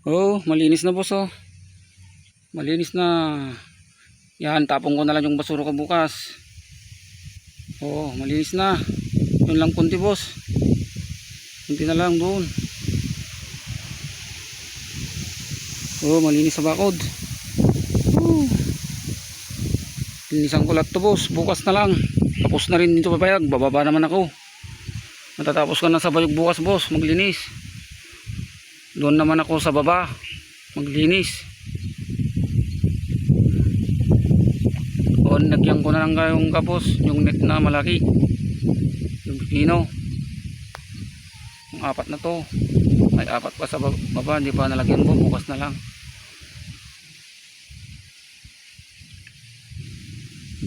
Oh, malinis na boss oh. Malinis na. Yan, tapong ko na lang yung basura ko bukas. Oh, malinis na. Yun lang kunti boss. Kunti na lang doon. Oh, malinis sa bakod. Oh. Linisan ko lahat to boss. Bukas na lang. Tapos na rin dito papayag. Bababa naman ako. Matatapos ka na sa bayog bukas boss. Maglinis. Doon naman ako sa baba. Maglinis. O, nagyan ko na lang kayong kapos. Yung net na malaki. Yung pino. Yung apat na to. May apat pa sa bab- baba. Hindi pa nalagyan ko. Bukas na lang.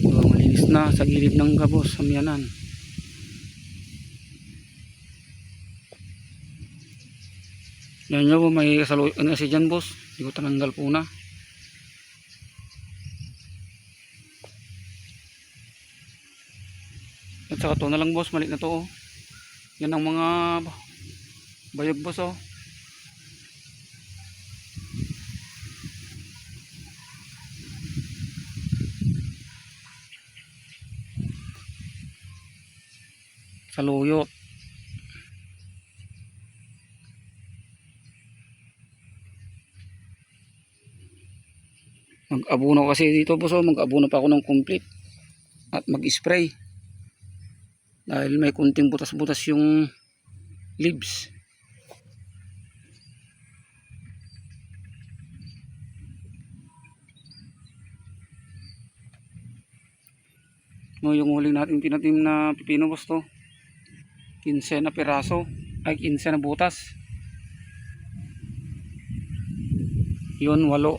So, malinis na sa gilid ng kapos. Samyanan. Yan nyo may kasalo ano kasi dyan boss. Hindi ko tananggal po na. At saka to na lang boss, maliit na to oh. Yan ang mga bayog boss oh. Saluyot. Mag-abuno kasi dito po so mag-abuno pa ako ng complete at mag-spray. Dahil may kunting butas-butas yung leaves. No, yung huling natin tinatim na pipino boss to. 15 na piraso. Ay 15 na butas. Yun, walo.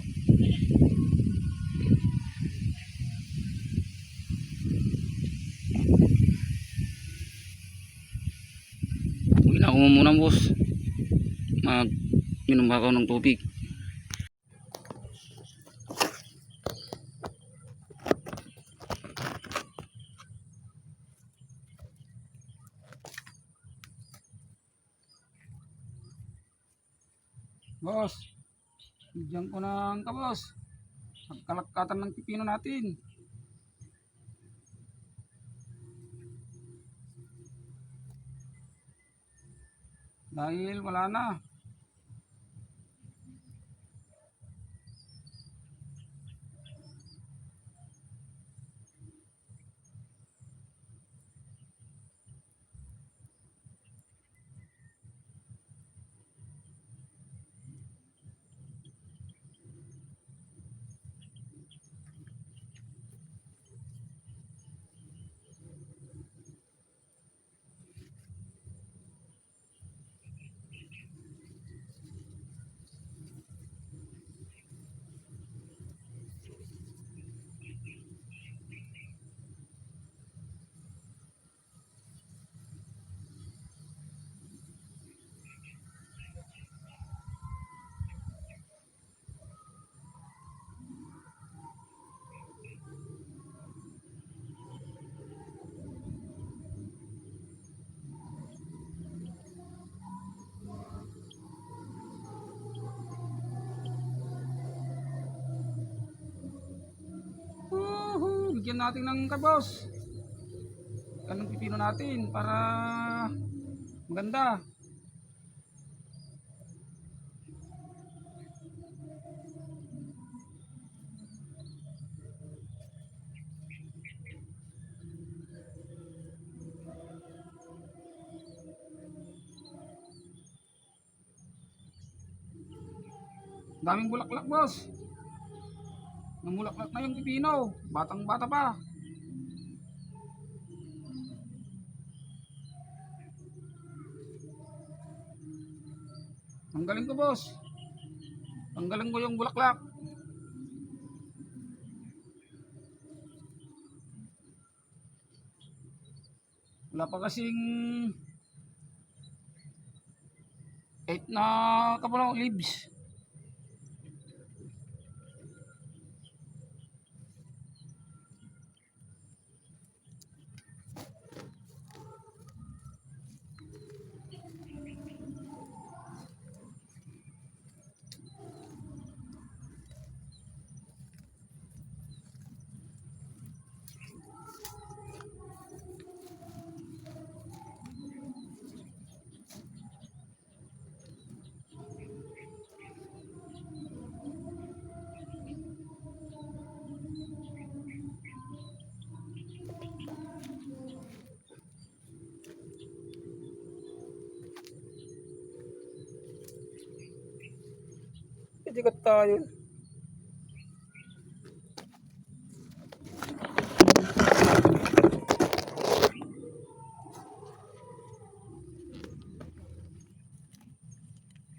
Uwi na ako muna boss. Mag minom ako ng tubig. Boss, bigyan ko ng kabos. Magkalakatan ng pipino natin. Dahil wala na. Bigyan natin ng kabos. Anong pipino natin para maganda. Daming bulaklak, boss. Namulaklak na yung pipino. Batang bata pa. Tanggalin ko boss. Tanggalin ko yung bulaklak. Wala pa kasing 8 na kapulong leaves. Idikat tayo.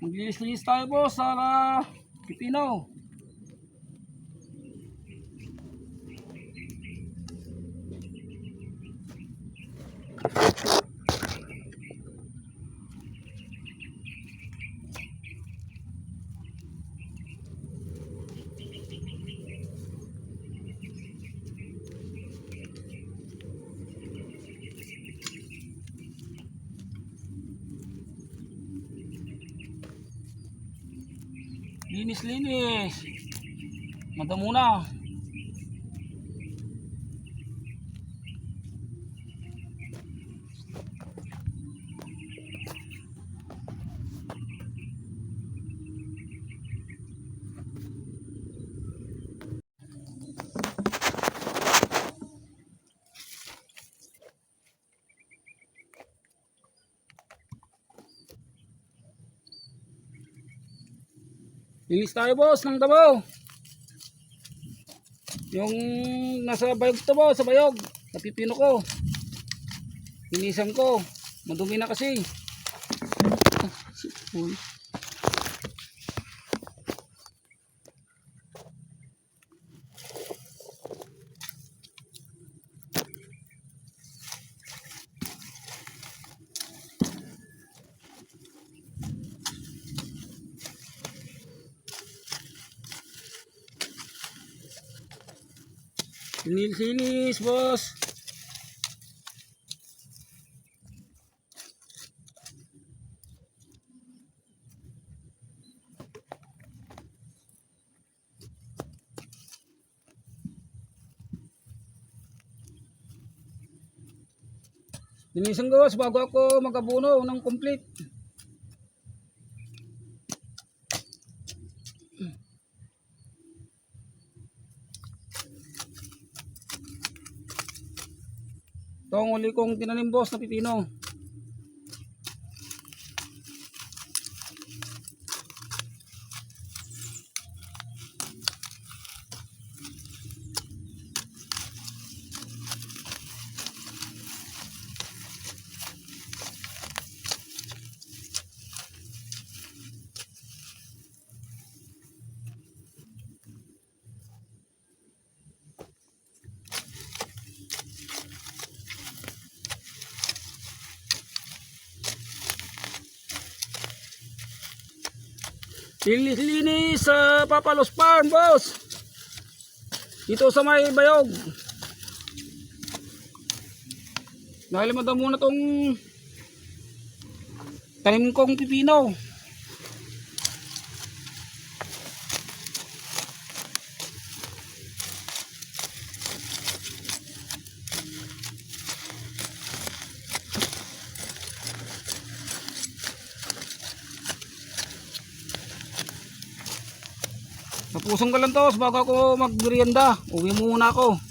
Maglilis-lilis tayo boss sa uh, Pipino. Linis-linis. Madamo na. Linis tayo boss ng Davao. Yung nasa bayog to boss, sa bayog. Napipino ko. Linisan ko. Madumi na kasi. Ah, Sinis-sinis boss. Linisan ko boss bago ako magabuno ng complete. Ito ang uli kong tinanim boss na pipino. Linis sa Papalos Farm, boss. Dito sa may bayog. Dahil madamo na tong tanim kong pipino. Napusong ka lang to bago ako magmerienda. Uwi muna ako.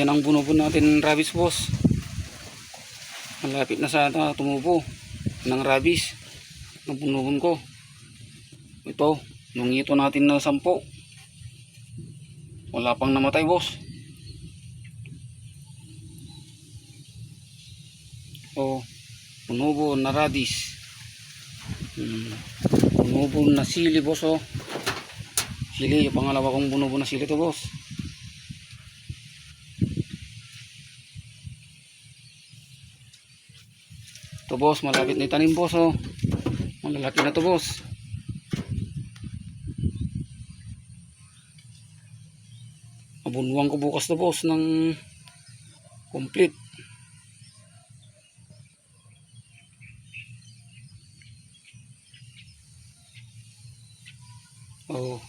Yan ang po natin rabies boss. Malapit na sa uh, tumubo ng rabies. Ang bunubon ko. Ito, yung ito natin na sampo. Wala pang namatay boss. Oh, bunubo na radis. Hmm. Na sili boss oh. Sili, yung pangalawa kong bunubo na sili to boss. Ito boss, malapit na itanim boss oh. Malalaki na to boss. Abunwang ko bukas to boss ng complete. Oh.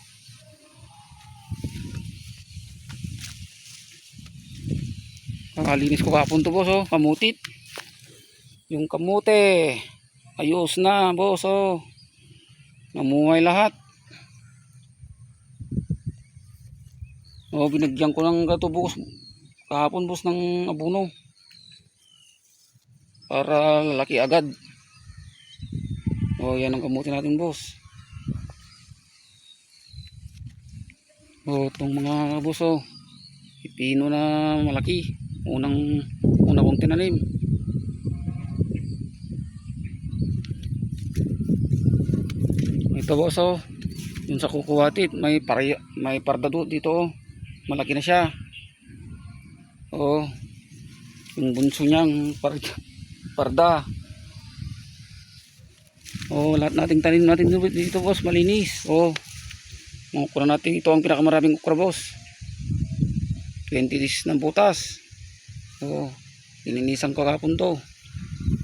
Nakalinis ko kapon to boss oh. Kamutit. Yung kamute. Ayos na boss oh. Lahat. Oh, binagyan ko ng gato boss. Kahapon boss ng abuno. Para lalaki agad. Oh, yan ang kamuti natin boss. Oh, itong mga boss oh. Pipino na malaki. Unang una kong tinanim. Ito boss oh. Yung sa kukuwatit, may pari may parda dito oh. Malaki na siya. Oh. Yung bunso niyang parda. Oh, lahat nating tanim natin dito boss, malinis. Oh. Mga natin, ito ang pinakamaraming ukra boss. 20 days ng butas. Oh, lininisan ko kapon to.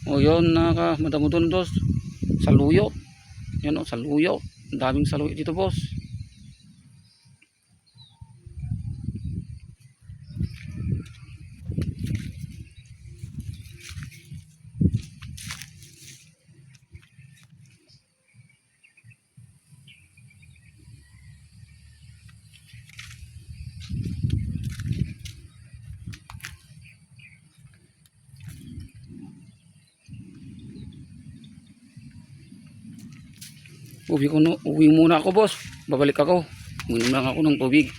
Oh, yun, naka, madamo doon boss. Saluyot. Yan oh, saluyot. Ang daming saluyot dito boss. Uwi ko no, uwi muna ako boss. Babalik ako. Uwi muna ako ng tubig.